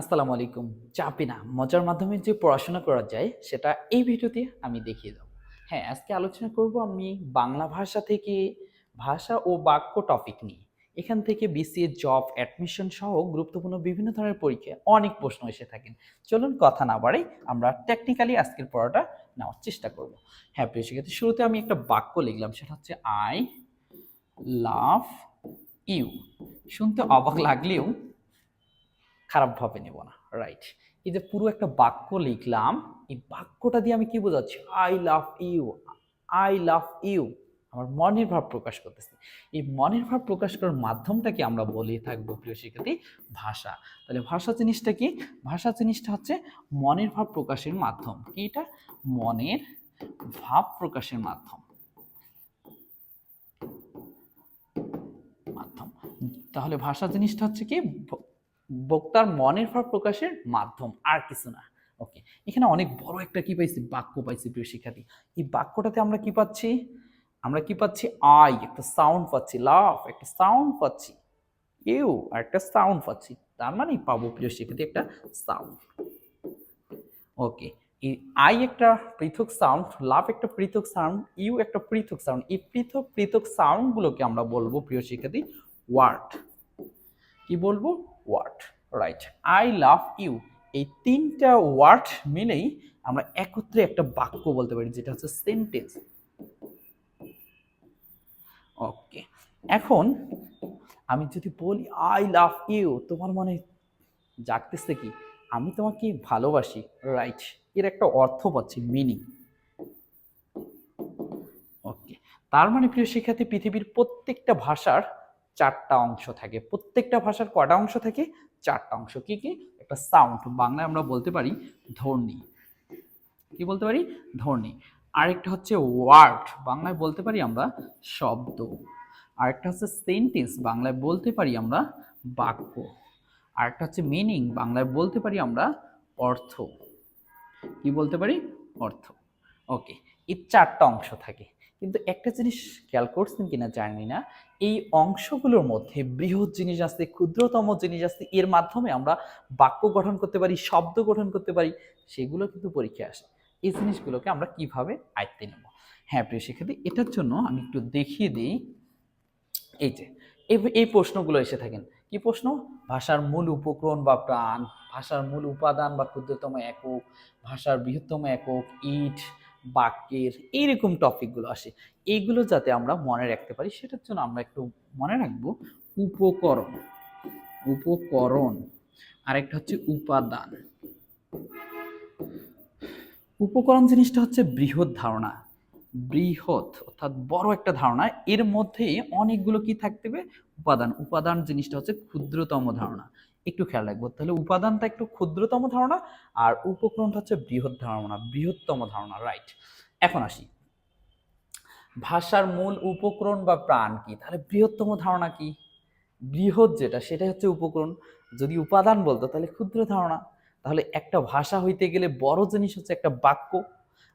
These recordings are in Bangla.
আসসালামু আলাইকুম। চাপে না, মজার মাধ্যমে যে পড়াশোনা করা যায়, সেটা এই ভিডিওতে আমি দেখিয়ে দেবো। হ্যাঁ আজকে আলোচনা করব আমি বাংলা ভাষা থেকে ভাষা ও বাক্য টপিক নিয়ে। এখান থেকে বিসিএ জব অ্যাডমিশন সহ গুরুত্বপূর্ণ বিভিন্ন ধরনের পরীক্ষায় অনেক প্রশ্ন এসে থাকেন। চলুন কথা না বাড়াই, আমরা টেকনিক্যালি আজকের পড়াটা নেওয়ার চেষ্টা করব। হ্যাঁ প্রিয় শিক্ষার্থী, শুরুতে আমি একটা বাক্য লিখলাম, সেটা হচ্ছে আই লাভ ইউ শুনতে অবাক লাগলেও খারাপভাবে নেব না রাইট এই যে পুরো একটা বাক্য লিখলাম, এই বাক্যটা দিয়ে আমি কি বোঝাচ্ছি? I love you I love you আমার মনের ভাব প্রকাশ করতেছি। এই মনের ভাব প্রকাশ করার মাধ্যমটাকে আমরা বলে থাকব, প্রিয় শিক্ষার্থী? ভাষা। তাহলে ভাষা জিনিসটা কি? ভাষা জিনিসটা হচ্ছে মনের ভাব প্রকাশের মাধ্যম। কি এটা? মনের ভাব প্রকাশের মাধ্যম। মাধ্যম। তাহলে ভাষা জিনিসটা হচ্ছে কি? বক্তার মনের ভাব প্রকাশের মাধ্যম, আর কিছু না। ওকে এখানে অনেক বড় একটা কি পাইছি? বাক্য পাইছি, প্রিয় শিক্ষার্থী। এই বাক্যটাতে আমরা কি পাচ্ছি? আমরা কি পাচ্ছি? আই একটা সাউন্ড পাচ্ছি লাভ একটা সাউন্ড পাচ্ছি ইউ আর একটা সাউন্ড পাচ্ছি। তার মানে পাবো, প্রিয় শিক্ষার্থী, একটা সাউন্ড ওকে এই আই একটা পৃথক সাউন্ড লাভ একটা পৃথক সাউন্ড ইউ একটা পৃথক সাউন্ড এই পৃথক পৃথক সাউন্ডগুলোকে আমরা বলব, প্রিয় শিক্ষার্থী ওয়ার্ড কি বলব? Word right I love you এই তিনটা ওয়ার্ড মিলেই আমরা একত্রে একটা বাক্য বলতে পারি, যেটা হচ্ছে সেন্টেন্স ওকে এখন আমি যদি বলি আই লাভ ইউ তোমার মনে জাগতেছে কি? আমি তোমাকে ভালোবাসি রাইট এর একটা অর্থ পাচ্ছি মিনিং ওকে তার মানে প্রিয় শিক্ষার্থী, পৃথিবীর প্রত্যেকটা ভাষার চারটা অংশ থাকে। প্রত্যেকটা ভাষার কটা অংশ থাকে? চারটা অংশ। কি কি? একটা সাউন্ড বাংলায় আমরা বলতে পারি ধ্বনি। কি বলতে পারি? ধ্বনি। আরেকটা হচ্ছে ওয়ার্ড বাংলায় বলতে পারি আমরা শব্দ। আরেকটা হচ্ছে সেন্টেন্স বাংলায় বলতে পারি আমরা বাক্য। আরেকটা হচ্ছে মিনিং বাংলায় বলতে পারি আমরা অর্থ। কি বলতে পারি? অর্থ। ওকে এই চারটা অংশ থাকে। কিন্তু একটা জিনিস খেয়াল করছেন কিনা জানি না, এই অংশগুলোর মধ্যে বৃহৎ জিনিস আছে, ক্ষুদ্রতম জিনিস আছে, এর মাধ্যমে আমরা বাক্য গঠন করতে পারি, শব্দ গঠন করতে পারি, সেগুলো কিন্তু পরীক্ষায় আসে। এই জিনিসগুলোকে আমরা কীভাবে আয়ত্তে নেব? হ্যাঁ প্রিয় শিক্ষার্থী, এটার জন্য আমি একটু দেখিয়ে দিই। এই যে, এই প্রশ্নগুলো এসে থাকেন। কি প্রশ্ন? ভাষার মূল উপকরণ বা প্রাণ, ভাষার মূল উপাদান বা ক্ষুদ্রতম একক, ভাষার বৃহত্তম একক, ইট বাক্যের এইরকম টপিকগুলো আসে এইগুলো যাতে আমরা মনে রাখতে পারি, সেটার জন্য আমরা একটু মনে রাখব উপকরণ। উপকরণ, আরেকটা হচ্ছে উপাদান। উপকরণ জিনিসটা হচ্ছে বৃহৎ ধারণা, বৃহৎ অর্থাৎ বড় একটা ধারণা। এর মধ্যে অনেকগুলো কি থাকতে হবে উপাদান। উপাদান জিনিসটা হচ্ছে ক্ষুদ্রতম ধারণা। একটু খেয়াল রাখব। তাহলে উপাদানটা একটু ক্ষুদ্রতম ধারণা আর উপকরণটা হচ্ছে বৃহৎ ধারণা, বৃহত্তম ধারণা রাইট এখন আসি। ভাষার মূল উপকরণ বা প্রাণ কি? তাহলে বৃহত্তম ধারণা কি? বৃহৎ যেটা, সেটাই হচ্ছে উপকরণ। যদি উপাদান বলতো, তাহলে ক্ষুদ্র ধারণা। তাহলে একটা ভাষা হইতে গেলে বড় জিনিস হচ্ছে একটা বাক্য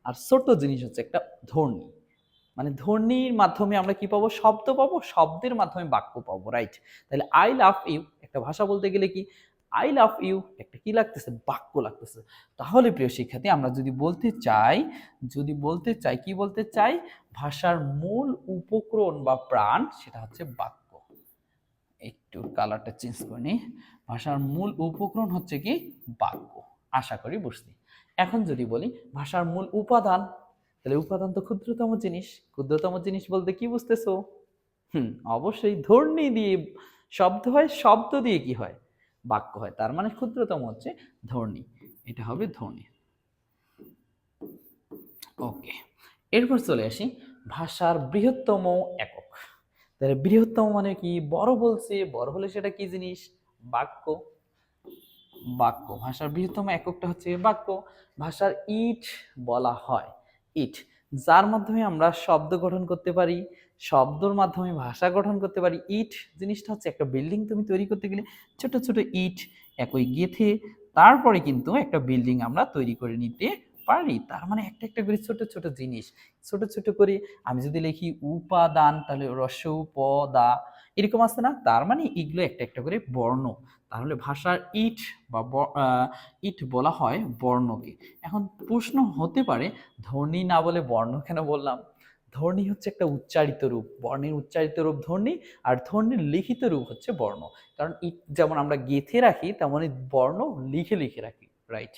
আর ছোট জিনিস হচ্ছে একটা ধ্বনি। মানে ধ্বনির মাধ্যমে আমরা কি পাবো? শব্দ পাবো, শব্দের মাধ্যমে বাক্য পাবো রাইট তাহলে আই লাভ ইউ একটা ভাষা বলতে গেলে কি আই লাভ ইউ একটা কি লাগতেছে? বাক্য লাগতেছে। তাহলে প্রিয় শিক্ষার্থী, আমরা যদি বলতে চাই, যদি বলতে চাই, কি বলতে চাই? ভাষার মূল উপকরণ বা প্রাণ সেটা হচ্ছে বাক্য। একটু কালারটা চেঞ্জ করে নিই। ভাষার মূল উপকরণ হচ্ছে কি? বাক্য। আশা করি বুঝতে এখন যদি বলি, ভাষার মূল উপাদান, তাহলে উপাদান তো ক্ষুদ্রতম জিনিস। ক্ষুদ্রতম জিনিস বলতে কি বুঝতেছো? হুম, অবশ্যই ধ্বনি দিয়ে শব্দ হয়, শব্দ দিয়ে কি হয়? বাক্য হয়। তার মানে ক্ষুদ্রতম হচ্ছে ধ্বনি। এটা হবে ধ্বনি। ওকে। এরপর চলে আসি ভাষার বৃহত্তম একক। তাহলে বৃহত্তম মানে কি? বড় বলছে, বড় হলে সেটা কি জিনিস? বাক্য। বাক্য। ভাষার বৃহত্তম এককটা হচ্ছে বাক্য। ভাষার ইট বলা হয়। ইট। যার মাধ্যমে আমরা শব্দ গঠন করতে পারি, শব্দর মাধ্যমে ভাষা গঠন করতে পারি। ইট জিনিসটা হচ্ছে একটা বিল্ডিং তুমি তৈরি করতে গেলে ছোট ছোট ইট একই গেথে, তারপরে কিন্তু একটা বিল্ডিং আমরা তৈরি করে নিতে পারি। তার মানে একটা একটা করে ছোট ছোট জিনিস। ছোট ছোট করে আমি যদি লিখি উপাদান, তাহলে রস প, দা এরকম আছে না? তার মানে এগুলো একটা একটা করে বর্ণ। তাহলে ভাষার ইট বা ইট বলা হয় বর্ণকে। এখন প্রশ্ন হতে পারে, ধ্বনি না বলে বর্ণ কেন বললাম? ধ্বনি হচ্ছে একটা উচ্চারিত রূপ। বর্ণের উচ্চারিত রূপ ধ্বনি, আর ধ্বনির লিখিত রূপ হচ্ছে বর্ণ। কারণ ইট যেমন আমরা গেঁথে রাখি তেমনই বর্ণ লিখে লিখে রাখি রাইট